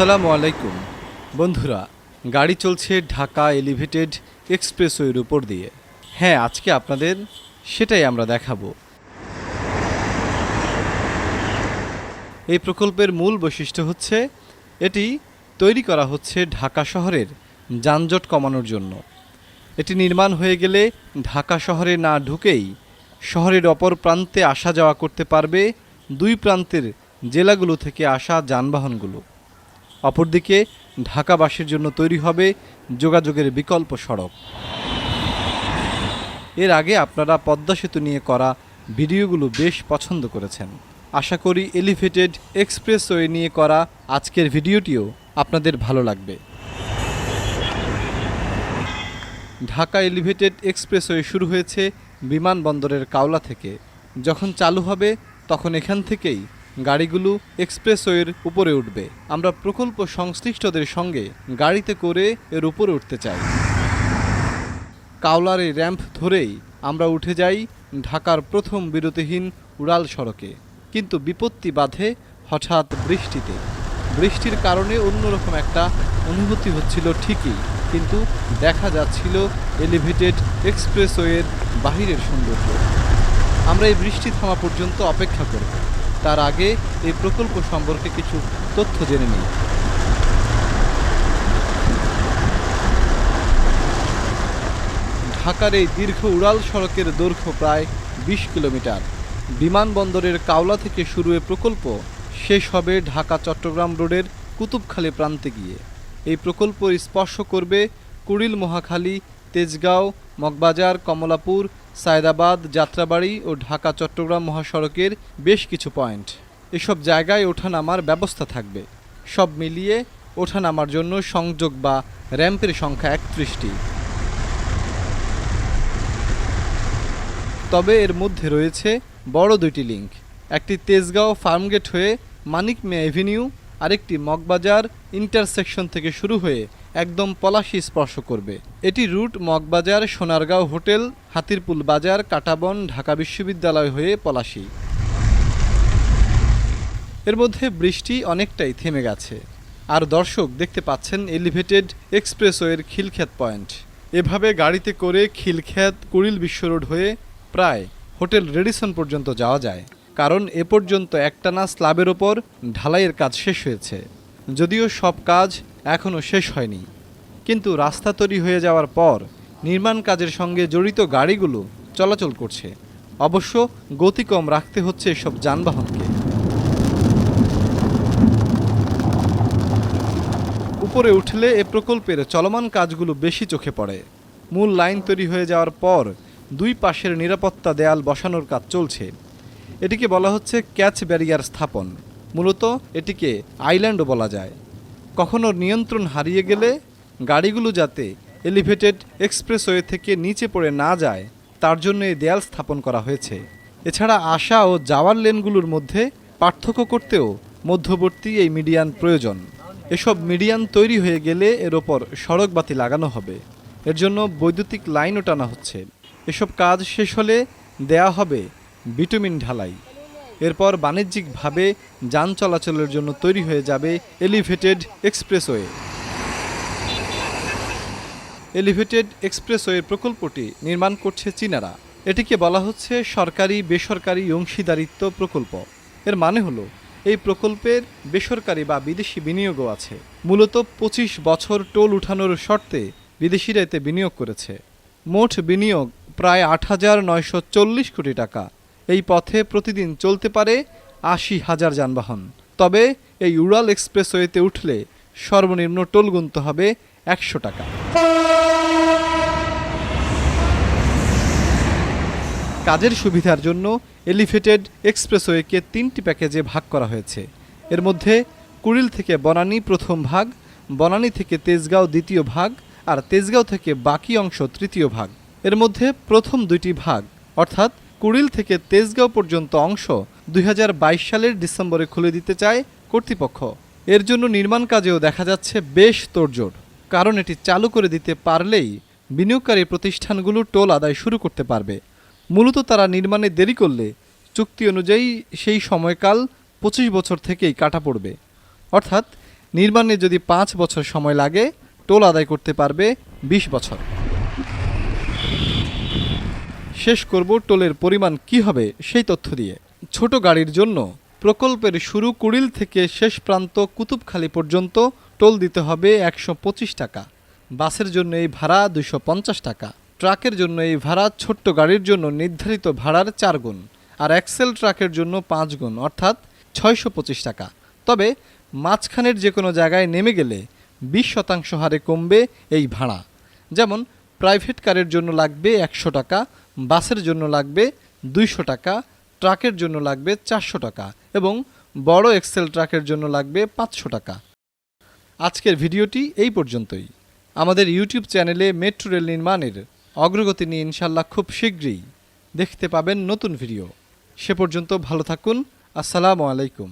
আসসালামু আলাইকুম। বন্ধুরা, গাড়ি চলছে ঢাকা এলিভেটেড এক্সপ্রেসওয়ের উপর দিয়ে। হ্যাঁ আজকে আপনাদের সেটাই আমরা দেখাবো। এই প্রকল্পের মূল বৈশিষ্ট্য হচ্ছে, এটি তৈরি করা হচ্ছে ঢাকা শহরের যানজট কমানোর জন্য। এটি নির্মাণ হয়ে গেলে ঢাকা শহরে না ঢুকেই শহরের অপর প্রান্তে আসা যাওয়া করতে পারবে দুই প্রান্তের জেলাগুলো থেকে আসা যানবাহনগুলো। অপরদিকে ঢাকাবাসীর জন্য তৈরি হবে যোগাযোগের বিকল্প সড়ক। এর আগে আপনারা পদ্মা সেতু নিয়ে করা ভিডিওগুলো বেশ পছন্দ করেছেন। আশা করি এলিভেটেড এক্সপ্রেসওয়ে নিয়ে করা আজকের ভিডিওটিও আপনাদের ভালো লাগবে। ঢাকা এলিভেটেড এক্সপ্রেসওয়ে শুরু হয়েছে বিমানবন্দরের কাওলা থেকে। যখন চালু হবে, তখন এখান থেকেই গাড়িগুলো এক্সপ্রেসওয়ের উপরে উঠবে। আমরা প্রকল্প সংশ্লিষ্টদের সঙ্গে গাড়িতে করে এর উপরে উঠতে চাই। কাওলার এই র্যাম্প ধরেই আমরা উঠে যাই ঢাকার প্রথম বিরতিহীন উড়াল সড়কে। কিন্তু বিপত্তি বাধে হঠাৎ বৃষ্টিতে। বৃষ্টির কারণে অন্যরকম একটা অনুভূতি হচ্ছিল ঠিকই, কিন্তু দেখা যাচ্ছিল এলিভেটেড এক্সপ্রেসওয়ের বাহিরের সৌন্দর্য। আমরা এই বৃষ্টি থামা পর্যন্ত অপেক্ষা করব। তার আগে এই প্রকল্প সম্পর্কে কিছু তথ্য জেনে নিই। ঢাকার এই দীর্ঘ উড়াল সড়কের দৈর্ঘ্য প্রায় বিশ কিলোমিটার। বিমানবন্দরের কাওলা থেকে শুরু এ প্রকল্প শেষ হবে ঢাকা চট্টগ্রাম রোডের কুতুবখালী প্রান্তে গিয়ে। এই প্রকল্প স্পর্শ করবে কুড়িল মহাখালী তেজগাঁও, মগবাজার, কমলাপুর, সায়দাবাদ, যাত্রাবাড়ি ও ঢাকা, চট্টগ্রাম মহাসড়কের বেশ কিছু পয়েন্ট। এসব জায়গায় ওঠানামার ব্যবস্থা থাকবে। সব মিলিয়ে ওঠানামার জন্য সংযোগ বা র্যাম্পের সংখ্যা একত্রিশটি। তবে এর মধ্যে রয়েছে বড় দুইটি লিঙ্ক। একটি তেজগাঁও ফার্মগেট হয়ে মানিক মে অ্যাভিনিউ, আরেকটি মগবাজার ইন্টারসেকশন থেকে শুরু হয়ে একদম পলাশি স্পর্শ করবে। এটি রুট মগবাজার, সোনারগাঁও হোটেল, হাতিরপুল বাজার, কাটাবন, ঢাকা বিশ্ববিদ্যালয় হয়ে পলাশি। এর মধ্যে বৃষ্টি অনেকটাই থেমে গেছে। আর দর্শক দেখতে পাচ্ছেন এলিভেটেড এক্সপ্রেসওয়ের খিলখ্যাত পয়েন্ট। এভাবে গাড়িতে করে খিলখ্যাত কুড়িল বিশ্ব রোড হয়ে প্রায় হোটেল রেডিসন পর্যন্ত যাওয়া যায়। কারণ এ পর্যন্ত একটানা স্ল্যাবের ওপর ঢালাইয়ের কাজ শেষ হয়েছে। যদিও সব কাজ এখনও শেষ হয়নি। কিন্তু রাস্তা তৈরি হয়ে যাওয়ার পর নির্মাণ কাজের সঙ্গে জড়িত গাড়িগুলো চলাচল করছে। অবশ্য গতি কম রাখতে হচ্ছে এসব যানবাহনকে। উপরে উঠলে এ প্রকল্পের চলমান কাজগুলো বেশি চোখে পড়ে। মূল লাইন তৈরি হয়ে যাওয়ার পর দুই পাশের নিরাপত্তা দেয়াল বসানোর কাজ চলছে। এটিকে বলা হচ্ছে ক্যাচ ব্যারিয়ার স্থাপন। মূলত এটিকে আইল্যান্ডও বলা যায়। কখনো নিয়ন্ত্রণ হারিয়ে গেলে গাড়িগুলো যাতে এলিভেটেড এক্সপ্রেসওয়ে থেকে নিচে পড়ে না যায়, তার জন্য এই দেয়াল স্থাপন করা হয়েছে। এছাড়া আসা ও যাওয়ার লেনগুলোর মধ্যে পার্থক্য করতেও মধ্যবর্তী এই মিডিয়ান প্রয়োজন। এসব মিডিয়ান তৈরি হয়ে গেলে এর ওপর সড়ক বাতি লাগানো হবে। এর জন্য বৈদ্যুতিক লাইনও টানা হচ্ছে। এসব কাজ শেষ হলে দেয়া হবে বিটুমিন ঢালাই। এরপর বাণিজ্যিকভাবে যান চলাচলের জন্য তৈরি হয়ে যাবে এলিভেটেড এক্সপ্রেসওয়ে। এলিভেটেড এক্সপ্রেসওয়ে প্রকল্পটি নির্মাণ করছে চীনারা। এটিকে বলা হচ্ছে সরকারি বেসরকারি অংশীদারিত্ব প্রকল্প। এর মানে হলো, এই প্রকল্পের বেসরকারি বা বিদেশি বিনিয়োগও আছে। মূলত পঁচিশ বছর টোল উঠানোর শর্তে বিদেশিরা এতে বিনিয়োগ করেছে। মোট বিনিয়োগ প্রায় আট হাজার নয়শো চল্লিশ কোটি টাকা। এই পথে প্রতিদিন চলতে পারে আশি হাজার যানবাহন। তবে এই উড়াল এক্সপ্রেসওয়েতে উঠলে সর্বনিম্ন টোল গুনতে হবে একশো টাকা। কাজের সুবিধার জন্য এলিভেটেড এক্সপ্রেসওয়েকে তিনটি প্যাকেজে ভাগ করা হয়েছে। এর মধ্যে কুড়িল থেকে বনানী প্রথম ভাগ, বনানী থেকে তেজগাঁও দ্বিতীয় ভাগ আর তেজগাঁও থেকে বাকি অংশ তৃতীয় ভাগ। এর মধ্যে প্রথম দুইটি ভাগ, অর্থাৎ কুড়িল থেকে তেজগাঁও পর্যন্ত অংশ দুই হাজার বাইশ সালের ডিসেম্বরে খুলে দিতে চায় কর্তৃপক্ষ। এর জন্য নির্মাণ কাজেও দেখা যাচ্ছে বেশ তোড়জোড়, কারণ এটি চালু করে দিতে পারলেই বিনিয়োগকারী প্রতিষ্ঠানগুলো টোল আদায় শুরু করতে পারবে। মূলত তারা নির্মাণে দেরি করলে চুক্তি অনুযায়ী সেই সময়কাল পঁচিশ বছর থেকেই কাটা পড়বে। অর্থাৎ নির্মাণে যদি পাঁচ বছর সময় লাগে, টোল আদায় করতে পারবে বিশ বছর। শেষ করব টোলের পরিমাণ কি হবে সেই তথ্য দিয়ে। ছোট গাড়ির জন্য প্রকল্পের শুরু কুড়িল থেকে শেষ প্রান্ত কুতুবখালী পর্যন্ত টোল দিতে হবে একশো পঁচিশ টাকা। বাসের জন্য এই ভাড়া দুশো টাকা। ট্রাকের জন্য এই ভাড়া ছোট্ট গাড়ির জন্য নির্ধারিত ভাড়ার চার গুণ আর এক্সেল ট্রাকের জন্য পাঁচ গুণ অর্থাৎ ছয়শো পঁচিশ টাকা। তবে মাঝখানের যে কোনো জায়গায় নেমে গেলে বিশ শতাংশ হারে কমবে এই ভাড়া। যেমন প্রাইভেট কারের জন্য লাগবে একশো টাকা, বাসের জন্য লাগবে দুইশো টাকা, ট্রাকের জন্য লাগবে চারশো টাকা এবং বড় এক্সেল ট্রাকের জন্য লাগবে পাঁচশো টাকা। আজকের ভিডিওটি এই পর্যন্তই। আমাদের ইউটিউব চ্যানেলে মেট্রো রেল নির্মাণের অগ্রগতি নিয়ে ইনশাল্লাহ খুব শীঘ্রই দেখতে পাবেন নতুন ভিডিও। সে পর্যন্ত ভালো থাকুন। আসসালামু আলাইকুম।